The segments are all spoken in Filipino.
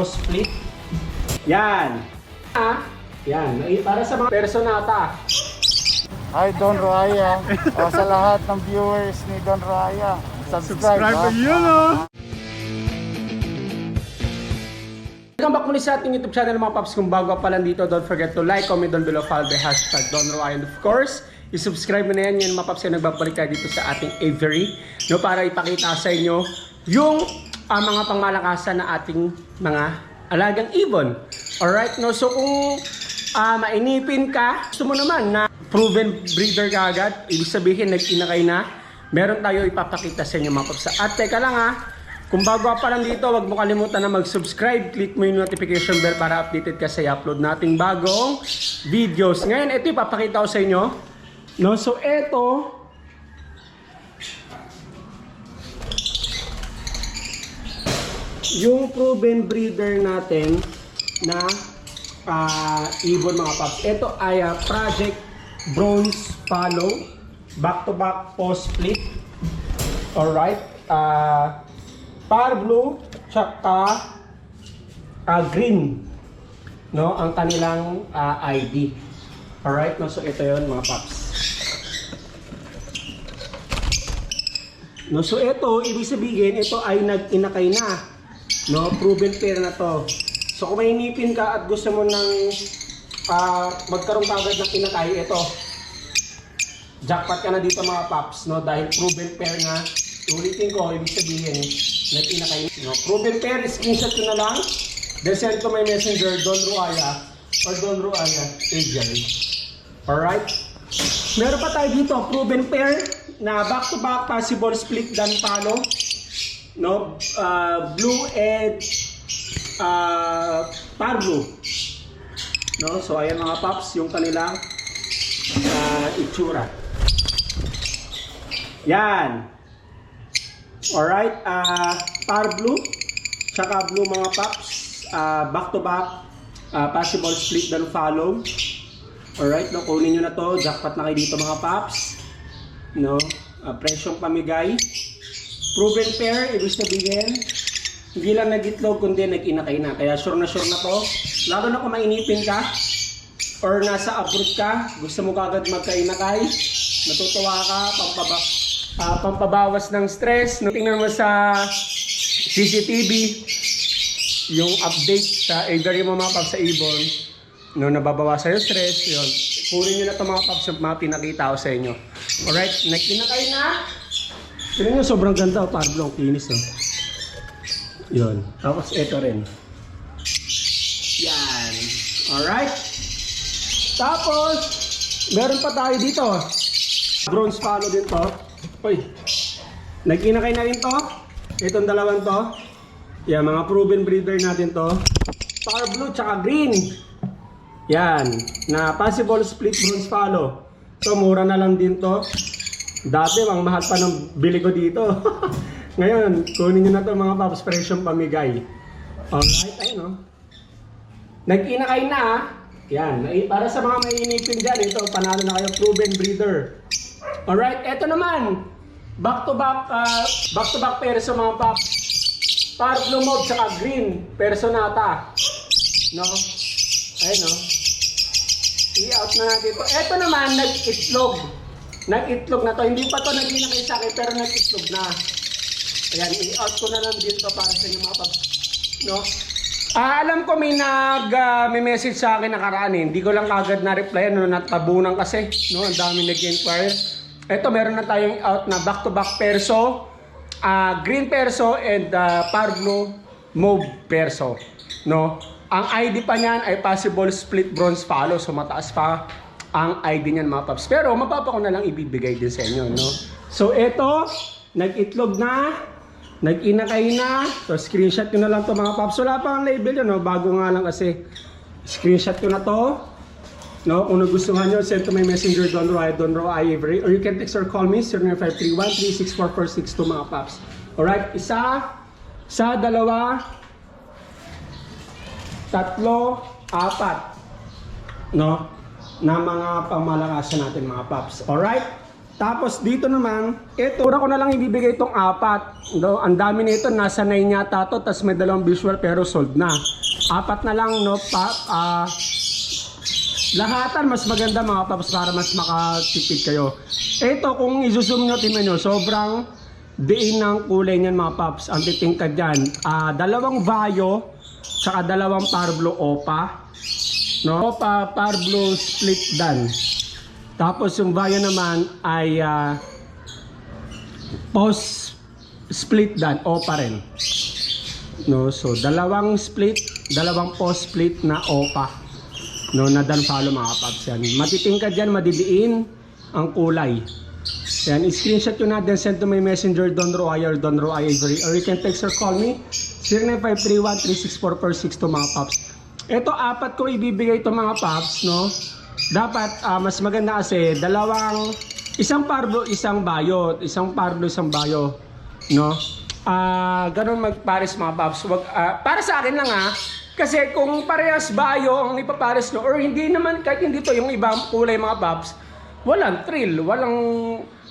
split. Yan. Ah, yan. Ay, Para sa mga personata. Hi Don Raya. o sa lahat ng viewers ni Don Raya. Subscribe, ha? yun oh. Welcome back muli sa ating YouTube channel mga paps. Kung bago pa lang dito, don't forget to like, comment down below, follow the hashtag Don Roy. And of course, i-subscribe mo na yan. Yan mga paps ay nagbabalik tayo dito sa ating Avery. No, para ipakita sa inyo yung ah, mga pangmalakasan na ating mga alagang ibon. Alright, no? So kung ah, mainipin ka, gusto mo naman na proven breeder ka agad, ibig sabihin nag-inakay na, meron tayo ipapakita sa inyo mga paps. At teka lang ha, kung bago pa lang dito, huwag mo kalimutan na mag-subscribe. Click mo yung notification bell para updated ka sa i-upload nating bagong videos. Ngayon, ito ipapakita ko sa inyo. No, so ito, yung proven breeder natin na ah, ibon mga paps. Ito ay ah, Project Bronze Follow back-to-back post split. Alright. Ah, Par blue tsaka ah, green no ang kanilang ah, ID. Alright, no, so ito 'yon mga paps. No, so ito, ibig sabihin, ito ay nag-inakay na. No, proven pair na to. So kung may inipin ka at gusto mo ng ah, magkaroon ka agad ng inakay, ito. Jackpot ka na dito mga paps, no? Dahil proven pair na. Ulitin ko, ibig sabihin, nag-inakay. No? Proven pair, screenshot ko na lang. Then send to my messenger, Don Ruaya or Don Ruaya Agent. Alright? Meron pa tayo dito, proven pair na back-to-back possible split dan palo. No? Uh, blue and uh, par blue. No? So ayan mga paps, yung kanilang uh, itsura. Yan. Alright, uh, par blue, tsaka blue mga paps, uh, back to back, uh, possible split dan follow. Alright, no, kunin nyo na to, jackpot na kayo dito mga paps. No, uh, presyong pamigay. Proven pair, ibig sabihin, hindi lang nag-itlog kundi nag-inakay na. Kaya sure na sure na to. Lalo na kung mainipin ka, or nasa abroad ka, gusto mo kagad magkainakay, natutuwa ka, pampaba, ah, pampabawas ng stress. No, tingnan mo sa CCTV, yung update sa aviary mo mga paps sa ibon, no, nababawasan yung stress, yun. Kunin nyo na ito mga paps, yung mga pinakita ko sa inyo. Alright, nagkinakay na. Tingnan nyo, sobrang ganda, oh, Pablo, ang kinis, oh. Yun. Tapos ito rin. Yan. Alright. Tapos, meron pa tayo dito. Bronze follow din to. Uy. Nag-inakay na rin to. Itong dalawang to. Yan, mga proven breeder natin to. Star blue tsaka green. Yan. Na possible split bronze follow. So, mura na lang din to. Dati, ang mahal pa ng bili ko dito. Ngayon, kunin nyo na to mga paps, presyong pamigay. Alright, ayun no. Nag-inakay na ah. Yan, para sa mga mainipin dyan, ito, panalo na kayo, proven breeder. Alright, eto naman. Back to back, ah, back to back pero sa mga paps. Par blue mode tsaka green, personata. No? Ayun no. I-out na natin ito. Eto naman, nag-itlog. Nag-itlog na to. Hindi pa to nag-inakay sa akin, pero nag-itlog na. Ayan, i-out ko na lang dito para sa inyo mga paps. No? Ah, alam ko may nag ah, may message sa akin nakaraan eh. Hindi ko lang kagad na reply no natabunan kasi, no, ang dami nag-inquire. Ito meron na tayong out na back to back perso, ah, green perso and uh, Parblo mauve perso, no. Ang ID pa niyan ay possible split bronze follow so mataas pa ang ID niyan mga paps. Pero mapapa ko na lang ibibigay din sa inyo, no. So ito, nag-itlog na, Nag-inakay na. So, screenshot ko na lang to mga paps. Wala pa ang label yun, no? Bago nga lang kasi. Screenshot ko na to. No? Kung nagustuhan nyo, send to my messenger, Don Roy, Don Roy Ivory. Or you can text or call me, 0953-1364462 mga paps. Alright, isa, sa dalawa, tatlo, apat. No? Na mga pamalakasan natin mga paps. Alright? Tapos dito naman, ito, una ko na lang ibibigay itong apat. No? Ang dami nito, nasa 9 yata to, tapos may dalawang visual pero sold na. Apat na lang, no, pa, ah, lahatan mas maganda mga paps para mas makatipid kayo. Ito, kung i-zoom nyo, tingnan nyo, sobrang diin ng kulay niyan mga paps. Ang titingkad dyan, ah, dalawang Vaio, tsaka dalawang Parblo Opa. No? Opa, Parblo split dan. Tapos yung Vaio naman ay ah, post split dan, Opa rin. No, so dalawang split, dalawang post split na Opa. No, na dan follow mga paps yan. Matitingkad yan, madidiin ang kulay. Yan, screenshot yun natin, send to my messenger, Don Roy or Don Roy Ivory. Or you can text or call me, 0953136446 to mga paps. Ito, apat ko ibibigay to mga paps, no? Dapat, ah, mas maganda kasi, dalawang, isang parbo, isang bayo. Isang parbo, isang bayo. No? Ah, ganun magpares mga paps. Wag, ah, para sa akin lang ah, kasi kung parehas bayo ang ipapares nyo, or hindi naman, kahit hindi to yung ibang kulay mga paps, walang thrill, walang,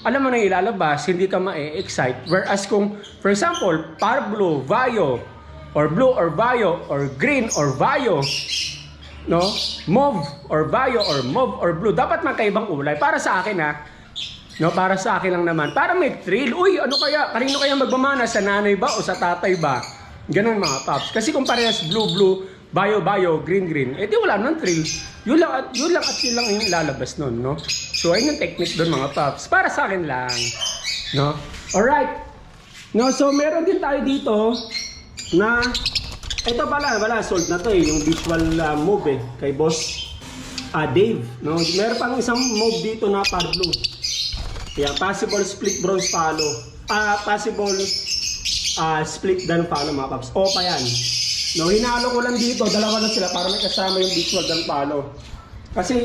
alam mo na ilalabas, hindi ka ma-excite. Whereas kung, for example, par blue, vayo, or blue or vayo, or green or vayo, no? Mauve or vayo or mauve or blue, dapat magkaibang kulay. Para sa akin ha, No, para sa akin lang naman. Para may thrill. Uy, ano kaya? Kanino kaya magmamana? Sa nanay ba o sa tatay ba? Ganun mga paps. Kasi kung parehas blue-blue, bio-bio, green-green, eh di wala nang thrill. Yun lang, at, yun lang at yun lang yung lalabas nun, no? So, ayun yung technique doon mga paps. Para sa akin lang. No? Alright. No, so meron din tayo dito na ito pala, wala, sold na to eh, yung visual uh, move eh, kay boss ah Dave. No? Meron pang isang move dito na par blue. Yeah, possible split bronze follow. Ah, possible ah split dan follow mga paps. O pa yan. No, hinalo ko lang dito, dalawa lang sila para may kasama yung visual dan follow. Kasi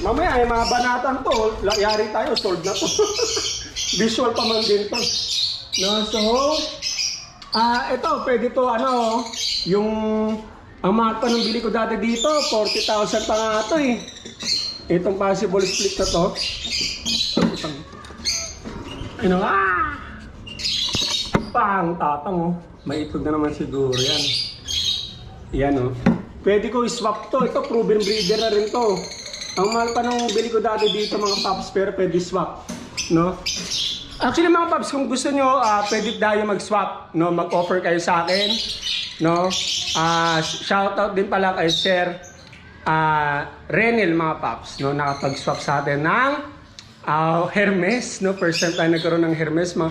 mamaya ay mga banatan to, yari tayo, sold na to. visual pa man din to. No, so ah ito, pwede to ano, yung ang mga tanong bili ko dati dito, 40,000 pa nga to eh. Itong possible split na to. Ano? Ah! Pang tatang oh. May itlog na naman siguro yan. Yan oh. Pwede ko i-swap to. Ito proven breeder na rin to. Ang mahal pa nung bili ko dati dito mga paps pero pwede swap. No? Actually mga paps, kung gusto nyo, ah, pwede tayo mag-swap. No? Mag-offer kayo sa akin. No? Ah, shoutout din pala kay Sir ah Renel mga paps. No? Nakapag-swap sa atin ng Ah, Hermes, no? First time tayo nagkaroon ng Hermes, mga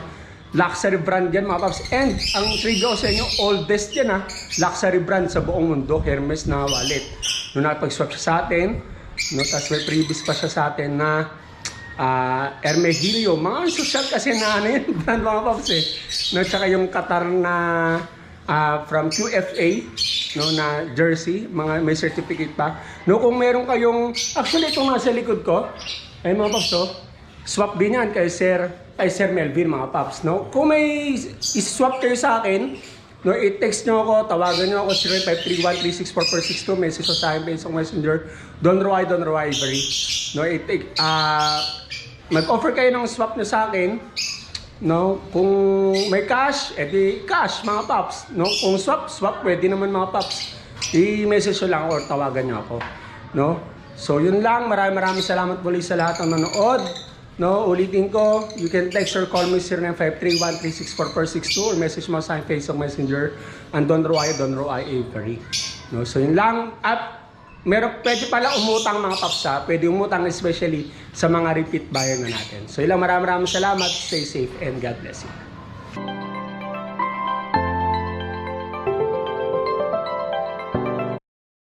luxury brand yan, mga paps. And ang trivia ko sa inyo, oldest yan, ha? Luxury brand sa buong mundo, Hermes na wallet. No, nakapag-swap siya sa atin, no? Tapos may previous pa siya sa atin na ah Hermegilio. Mga social kasi na ano brand mga paps, eh. No, tsaka yung Qatar na ah, from QFA, no, na jersey, mga may certificate pa. No, kung meron kayong, actually itong nasa likod ko, ay mga paps, oh, swap din yan kay Sir, kay Sir Melvin mga paps, no? Kung may is-swap kayo sa akin, no, i-text nyo ako, tawagan nyo ako 0531364462, message sa akin Facebook Messenger, Don Roy, Don Roy Ivory. No, i- ah, mag-offer kayo ng swap nyo sa akin, No, kung may cash, edi cash mga paps. No, kung swap, swap pwede naman mga paps. I-message nyo lang or tawagan nyo ako. No? So yun lang, maraming maraming salamat muli sa lahat ng nanood. No, ulitin ko, you can text or call me 0953-1364462 or message mo sa Facebook Messenger and Don Roy, Don Roy Avery. No, so yun lang. At meron, pwede pala umutang mga papsa. Pwede umutang especially sa mga repeat buyer na natin. So yun lang, maraming maraming salamat. Stay safe and God bless you.